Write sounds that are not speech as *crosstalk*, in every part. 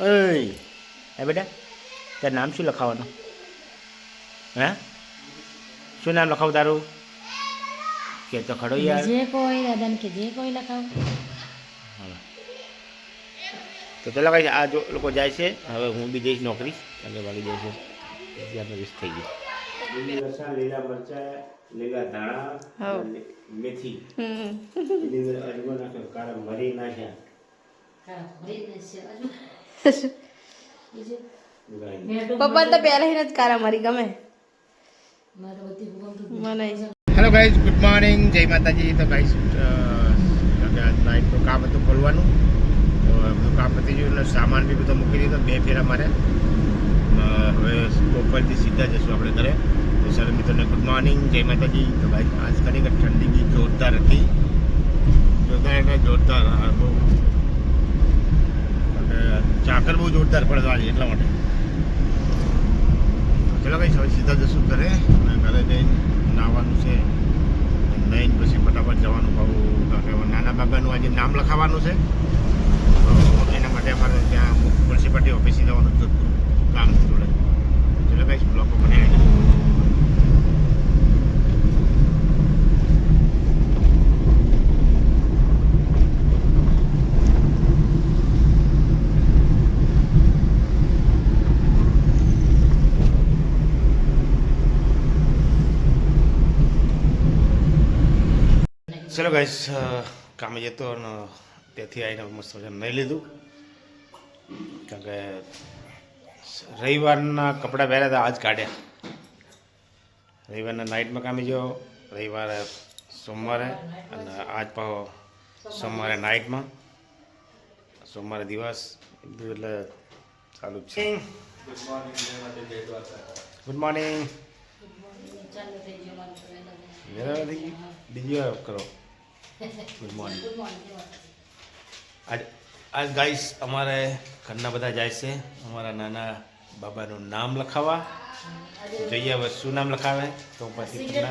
ઓય. હે બેટા તારું નામ શું લખાવવાનું? હે? શું નામ લખાવું તારું? કે તો ખડો યાર. જે કોઈ દાદાને કે જે કોઈ લખાવ. તો ચલો કઈ આ જો લોકો જાય છે હવે હું બી જઈશ નોકરી અને વાગી જાય છે ત્યારનો વીસ થઈ ગયું. લીલી લીલા મરચા લીલા ધાણા મેથી. અજમો નાખ્યો કાળા મરી નાખ્યા. પપ્પા તો પહેલાથી જ કારા મારી ગમે. હેલો ગાઈઝ ગુડ મોર્નિંગ જય માતાજી. તો ગાઈઝ નાઇટનું કામ હતું ખોલવાનું. તો બધું કામ પતી ગયું સામાન બી બધો મૂકી દીધો. બે ફેરા મારે. હવે બપોરથી સીધા જશું આપણે ઘરે. તો સર મિત્રોને ગુડ મોર્નિંગ જય માતાજી. તો ભાઈ આજ ખરેખર ઠંડી બી જોરદાર હતી. જોરદાર એટલે જોરદાર. બહુ ચાકર બહુ જોરદાર પડે આજે એટલા માટે. ચલો કઈ હવે સીધા જશું ઘરે અને ઘરે જઈને નાવાનું છે. નહીં, પછી ફટાફટ જવાનું કે નાના બાબાનું આજે નામ લખાવવાનું છે. તો એના માટે અમારે ત્યાં મ્યુનિસિપાલિટી ઓફિસે જવાનું છે કામ છે જોડે ચલો કઈ બ્લોકો બનાવી ચલો ગાઈસ કામે જતો અને ત્યાંથી આવીને મસ્ત મજાનું નહીં લીધું. કારણ કે રવિવારના કપડાં પહેર્યા હતા આજ કાઢ્યા રવિવારના નાઇટમાં કામે ગયો રવિવારે સોમવારે અને આજ પાહો સોમવારે નાઇટમાં. સોમવારે દિવસ બધું એટલે ચાલુ છે. ગુડ મોર્નિંગ બીજી વાર કરો. ગુડ મોર્નિંગ આજ આજ ગાઈસ અમારે ઘરના બધા જાય છે. અમારા નાના બાબાનું નામ લખાવવા જોઈએ હવે શું નામ લખાવે? તો પછી તમને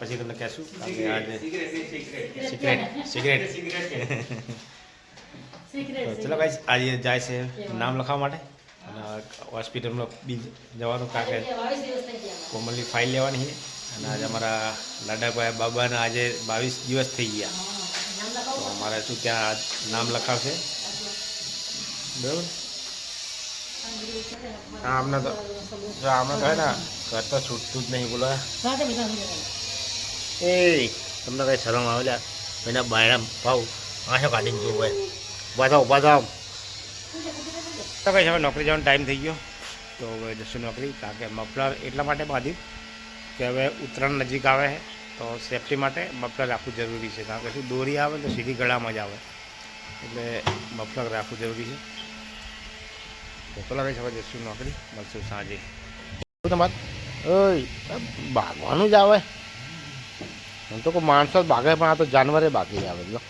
પછી તમને કહેશું. કારણ કે આજે સિગરેટ સિગરેટ *laughs* તો ચલો ગાઈસ આજે જાય છે નામ લખાવવા માટે. અને હોસ્પિટલમાં બી જવાનું કારણ કે કોમલની ફાઇલ લેવાની છે. અને આજે અમારા લાડાભાઈ બાબાના આજે બાવીસ દિવસ થઈ ગયા. તો અમારે શું ત્યાં નામ લખાવશે? બરાબર? હા હમણાં તો જો તો ને, ઘર તો છૂટતું જ નહીં, બોલો. એ, તમને કઈ શરમ આવે લ્યા? એના બાયણા ભાવ આંખો કાઢીને જોવું હોય ઊભા થાવ ઊભા થાવ તો કઈ નોકરી જવાનો ટાઈમ થઈ ગયો. તો જશું નોકરી, કારણ કે મફલર એટલા માટે બાંધ્યું. કે હવે ઉત્તરાયણ નજીક આવે છે, તો સેફટી માટે મફલર રાખવું જરૂરી છે. કારણ કે શું દોરી આવે તો સીધી ગળામાં જ આવે. એટલે મફલર રાખવું જરૂરી છે. તો પેલા છે જશું નોકરી, મળશું સાંજે. તમારે? ઓય ભાગવાનું જ આવે. હું તો કોઈ માણસો જ ભાગે, પણ આ તો જાનવરે બાકી આવે લો.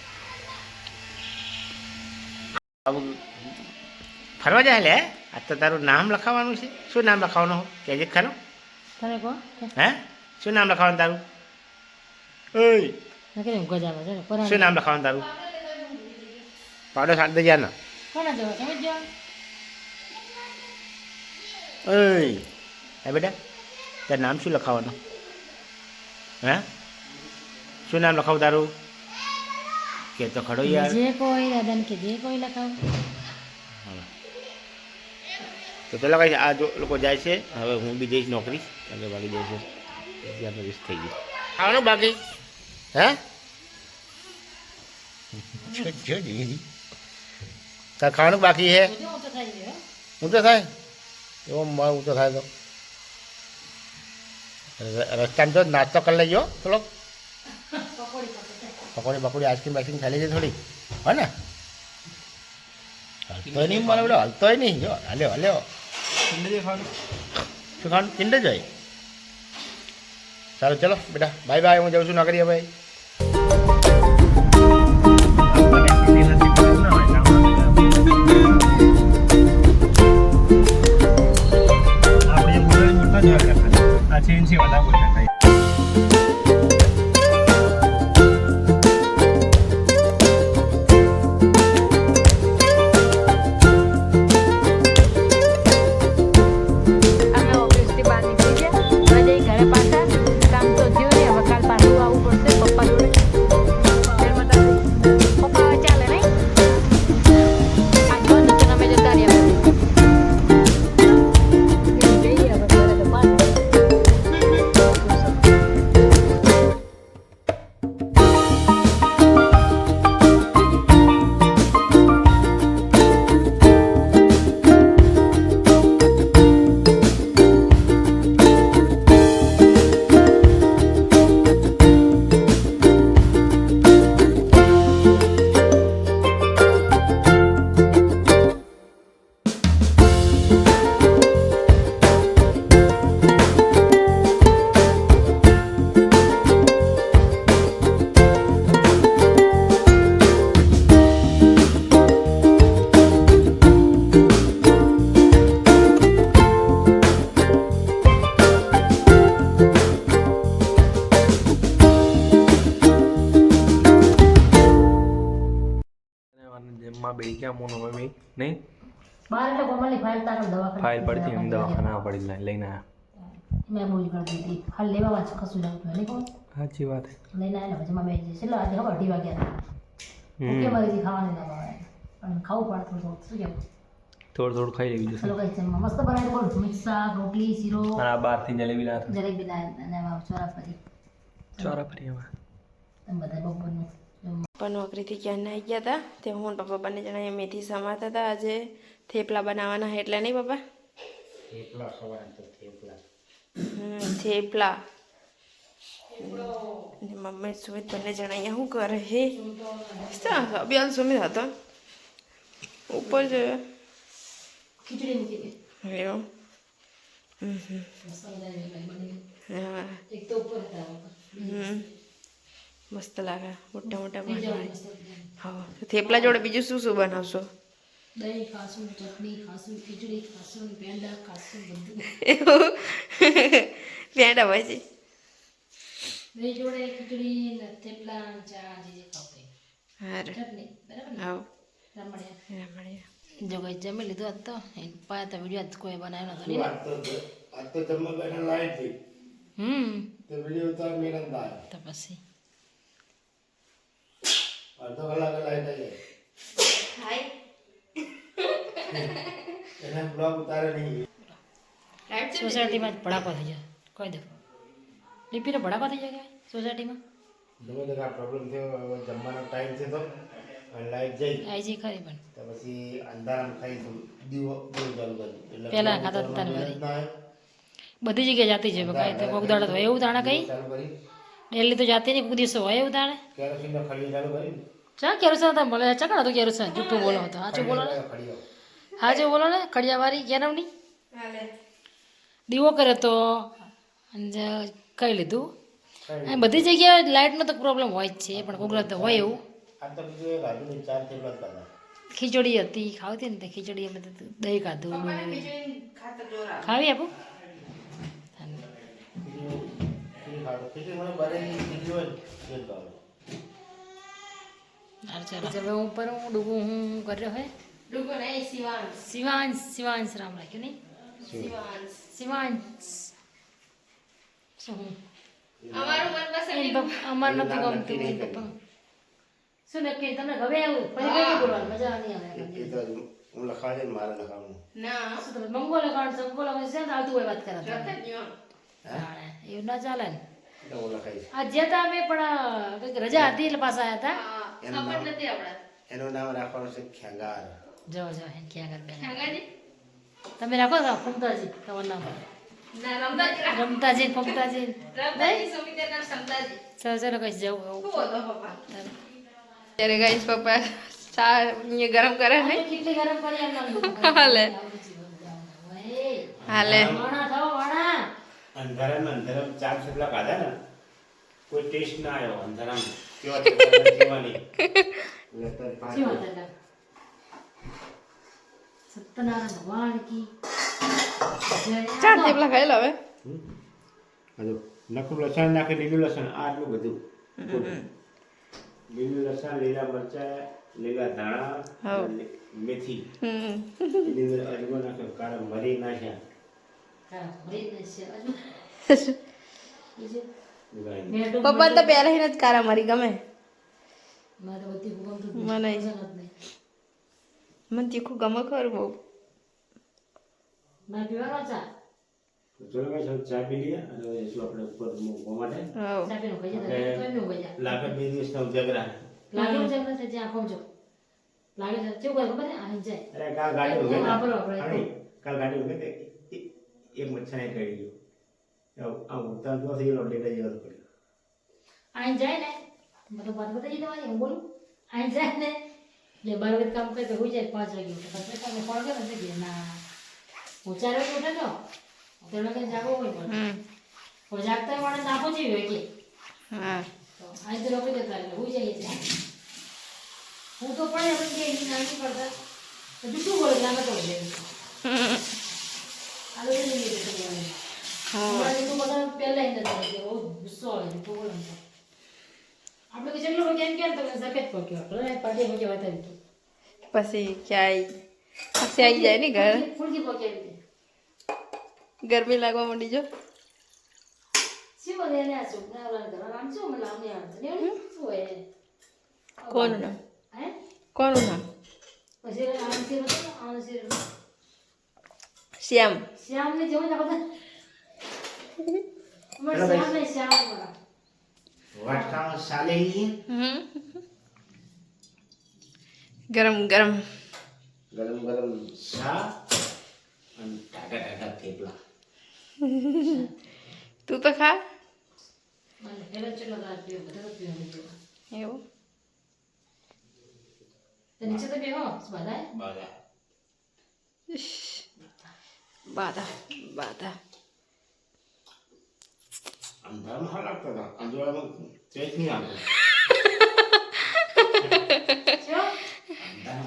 ફરવા જાય લે? આ તો તારું નામ લખાવવાનું છે. શું નામ લખાવવાનું કહેજે ખરો? તમે કહો હે શું નામ લખાવવાનું તારું ઓય મેં કીધું ઊંઘ જ આવે છે પરાણે. શું નામ લખાવવાનું તારું પાડો સાત દે ના કોના જવા તમે જ જાઓ ઓય હે બેટા તારું નામ શું લખાવવાનું હે શું નામ લખાવું તારું કે તો ખડો યાર જે કોઈ દાદાને કે જે કોઈ લખાવ તો પેલા કઈ આ જો લોકો જાય છે હવે હું બી જઈશ નોકરી એટલે બાકી જાય છે ત્યાં વીસ થઈ ગયું ખાવાનું બાકી? હે. તાર ખાવાનું બાકી છે? હું. તો થાય? એવો મારું હું તો થાય તો. રસ્તામાં જો નાસ્તો કરી લેજો થોડોક. પકોડી પકોડી આઈસ્ક્રીમ આઈસ્ક્રીમ ખાઈ લેજે થોડી. હે ને? હલતોય નહીં મને બેટો હલતોય નહીં. જો હાલ્યો હાલ્યો. શું ખાવાનું કિંડર જાય સારું ચલો બેટા બાય બાય હું જાઉં છું નોકરીએ ભાઈ આ ચેન છે વધારે બોલતા જમવા બે ક્યાં મોનો મમ્મી નહીં? બહાર એટલે કોમલની ફાઇલ તારો દવાખાને ફાઇલ પડતી એમ દવાખાના પડી લઈ- લઈને આયા. મેં બોલી કરી. દીધી હાલ લેવા વાંચ કશું લાગતું નહીં કોણ સાચી વાત લઈને આવ્યા પછી માં બે છેલ્લો આજે ખબર અઢી વાગ્યા ઓકે મારી મારી ખાવાની ના ભાવે પણ ખાવું પડતું થોડું શું કેવું થોડું થોડું ખાઈ લેવી જોઈએ છે મસ્ત બનાવી બોલ મિક્સ શાક રોટલી શીરો. અને આ બહારથી જલેબી લાવે જલેબી લાય અને એમાં ચોરા ફરી ચોરા ફરી એમાં. તમે બધા બપોરનું. પપ્પા નોકરીથી ક્યાં નાઈ ગયા હતા તે હું પપ્પા બંને જણા અહીંયા મેથી સમાતા હતા આજે થેપલા બનાવવાના એટલે નહીં પપ્પા થેપલા ખવાય તો થેપલા હમ, થેપલા ને મમ્મી સુમિત બંને જણા અહીંયા શું કરે હે શા અભિયાન સુમિત હતો ઉપર જોયો ખીચડી એવું હમ હમ. હા એક તો ઉપર હતા હમ મસ્ત લાગે મોટા મોટા હા તો થેપલા જોડે બીજું શું શું બનાવશો? દહીં ખાસું ચટણી ખાસું ખીચડી ખાસું પેંડા ખાસું બધું. પેંડા *laughs* હોય દહીં જોડે ખીચડી થેપલા ને ચા જે ખાવ ચટણી બરાબર રમણીયા. જો કઈ જમી લીધું આજ તો એ પાય તો વીડિયો કોઈ બનાવ્યો નતો નહીં ને? આજ તો જમવા બેઠા લાઈટ થઈ હમ. તે વીડિયો ઉતાર મેરંદ તો પછી. અડધો કલાક લાઈટ આવી જાય. એને બ્લોગ ઉતારે નહીં. સોસાયટીમાં જ ભડાકો થઈ જાય. કહી દે ડીપીનો ભડાકો થઈ જાય સોસાયટીમાં? ગમે તે આ પ્રોબ્લેમ થયો જમવાનો ટાઈમ છે તો. લાઈટ જઈ. આવી જઈ ખરી પણ. તો પછી અંધારામાં ખાઈ તો દીવો દીવો ચાલુ કરી. એટલે પહેલા ખાતા હતા. બધી જગ્યાએ જાતી છે કાંઈ તો કોક દાડો તો હોય એવું તાણે કઈ? ચાલુ કરી. ડેલી તો જાતી નહીં કોઈક દિવસો હોય એવું તાણે. ખડીયો ચાલુ કરી. ચા કેરોસન તો મળે ચકડા તો કેરોસન? જૂઠું બોલો હતો. સાચું બોલો ને. ખડીયો સાચું બોલો ને કડિયાવાળી કેરમની દીવો કરે તો કહી લીધું? બધી જગ્યાએ લાઇટનો તો પ્રોબ્લેમ હોય જ છે પણ કોક તો હોય એવું. તો ખીચડી હતી ખાવતી ને તે ખીચડી અમે તો દહીં ખાધું. ખાવી આપું. ખીચડી મને બરેલી ખીચડી હોય ને એ જ ભાવે હારું ચાલો હવે ઉપર હું ડૂબું હું કર્યો હે? શિવાંશ. શિવાંશ રામ રાખ્યું નહીં? શિવાંશ. શું? હું એન પપ્પા- અમાર નથી ગમતું એન પપ્પા શું નક્કી? તમને ગમે આવું. પછી કઈ બોલવાનું મજા નહીં આવે. તો હું લખાડે ને મારે લખાડવું. શું તમે મંગો લગાડ સંગો લખાડ છે આવતું હોય વાત કરે એવું ના ચાલે ને. હું આ જ્યાં તા અમે પણ રજા હતી એટલે પાછા આવ્યા હતા એનું નામ એનું નામ રાખવાનું છે ખેંગાર. જો જો હે આગળ બેન તમે રાખો તો ફમતાજી તમારું નામ. રમતાજી ફમતાજી ચાલો ચાલો કઈ જવું ત્યારે ગાઈસ પપ્પા ચા ગરમ કરે ને ગરમ કરી હાલે. હાલે. વાણા થાઓ વાણા. અંધારામાં અંધારામાં ચાર થેપલા ખાધા ને કોઈ ટેસ્ટ ના આવ્યો અંધારામાં. કેવા થેપલા કેવા નહીં એટલે તો પાંચ શું વાત એટલે સત્યનારાયણ ભગવાન કી ચાર થેપલા ખાઈ લો હવે હજુ નકું લસણ નાખે લીલું લસણ આટલું બધું. લીલું લસણ લીલા મરચા લીલા ધાણા મેથી. હમ લીલું અજમો નાખ્યો કાળા મરી નાખ્યા. હા, ભરી *laughs* પપ્પા તો પહેલાથી જ કારા મારી ગમે. મારે તો બધી ભૂકંપ તો મને મને તીખું ગમે ખરું બહુ. ચા પી લઈએ અને હવે આપણે ઉપર મૂકવા માટે? હવ. ચા પીને ખાઈ જતા. આપણે તો એમનું ખાઈ જા. લાગે બે દિવસના ઉજાગરા. લાગે છે એમને તો જો. લાગે છે કેવું કરે ખબર છે? જાય. અરે કાલ ગાડી ઉગે ને વાપરો આપણે. અરે, કાલ ગાડી ઉગે એ- એક મચ્છાને કરી ગયો આ ઉતાર તો થઈ ગયો લેટા જેવો તો પડ્યો અહીં જાય ને મતલબ વાત બતાવી તમારી હું બોલું. અહીં જાય ને એટલે બાર વખત કામ કરે તો હોઈ જાય પાંચ વાગે ઉઠે. પછી તમે ફોન કરો ને કે ના હું ચાર વાગે ઉઠે તો. તેમને કઈ જાગો હોય પણ હમ. જાગતા માણસ જેવી હોય એટલે. હા. તો અહીં તો લોકો જતા એટલે હોઈ જાય છે હું તો પણ એમ કે એની નાની કરતા હજુ શું બોલે લાગે તો જાય *laughs* આ તો નહીં લેતું બધા પહેલા ઈ નતા કે બહુ ગુસ્સો આવે છે તો બોલે. આપણે કે જેટલો કેમ કેમ તમે સફેદ પક્યો એટલે પાટી પક્યો હતા. તો પછી ક્યાંય પછી આવી જાય ને ઘર? ફૂલકી દે ગરમી લાગવા માંડી જો. મને? કોનું નામ? કોનું નામ. શ્યામ. જેવું શ્યામ ને શ્યામ ગરમ ગરમ. ગરમ ગરમ તું તો ખા? બધો એવું? તો નીચે તો બેહો બધાય બધા. બાધા બાધા. અંધારામાં હાલ લાગતા હતા અંધારામાં ચેક નહીં આવતો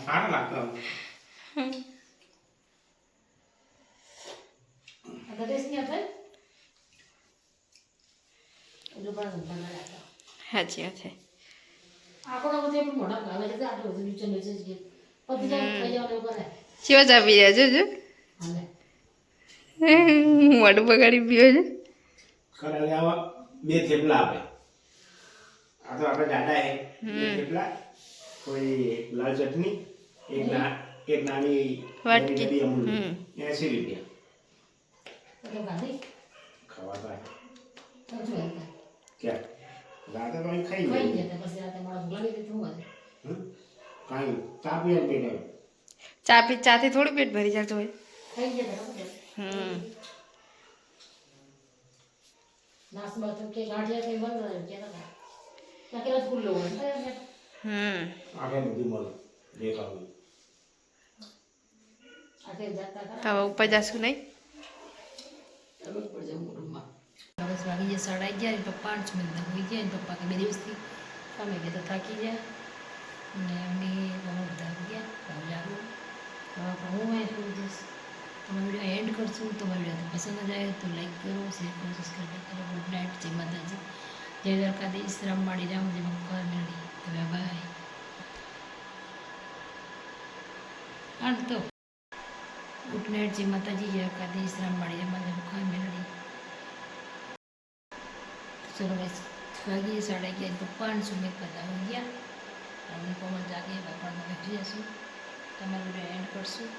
સારા લાગતા સાચી વાત છે નીચે નીચે જ જો મોઢું બગાડી પીવો છે ખરા આવા બે થેપલા આપે. આ તો આપણે દાદા હે. બે થેપલા. કોઈ લાલ ચટણી એક ના એક નાની વાટકી. અમૂલ. હમ. એસી રૂપિયા. શું હતા ક્યાં? રાતે તો ખાઈ હમ? કાંઈ ચા પીએ પેટે. ચા પી ચાથી થોડું પેટ ભરી જતું હોય. ખાઈ ગયા હતા હમ નાસ્તો તો કે ગાંઠિયા કઈ બંધ રહ્યો કે ના ત્યાં કેલા ખુલ્લો હોય ને હમ આખે બધું મળે દેખાવું આખે જાતા ખરા હવે ઉપર જાશું નહીં ખબર પડશે મોઢુંમાં દસ વાગી ગયા સાડા અગિયાર ને પપ્પા આઠ મિનિટ હોઈ ગયા ને પપ્પા કે બે દિવસથી કામે ગયા તો થાકી ગયા અને એમને ઘણા બધા આવી ગયા હવે જાગું હવે પણ હું અહીં સુઈ જઈશ તમે વીડિયો એન્ડ કરશું તો મારી વીડિયો પસંદ આવે તો લાઈક કરો શેર કરો સબસ્ક્રાઈબ કરો ગુડ નાઇટ જય માતાજી. જય દ્વારકાધીશ રામ માળી રામ જય. મકર મેળી હવે બાય હાલ તો. ગુડ નાઇટ જય માતાજી, જય દ્વારકાધીશ રામ માળી રામ જય. મકર મેળી ચલો બસ વાગીએ સાડા અગિયાર પપ્પા અને સુમિત બધા આવી ગયા. અને કોમલ જાગે બાપાને બેઠી જશું. તમારો એન્ડ કરશું.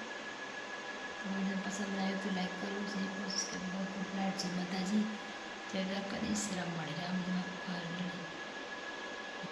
તમને પસંદ આવ્યો તો લાઈક કરવું છે સબસ્ક્રાઈબ કરો ગુડ નાઇટ જય માતાજી જય દ્વારકાધીશ રામ માળી રામ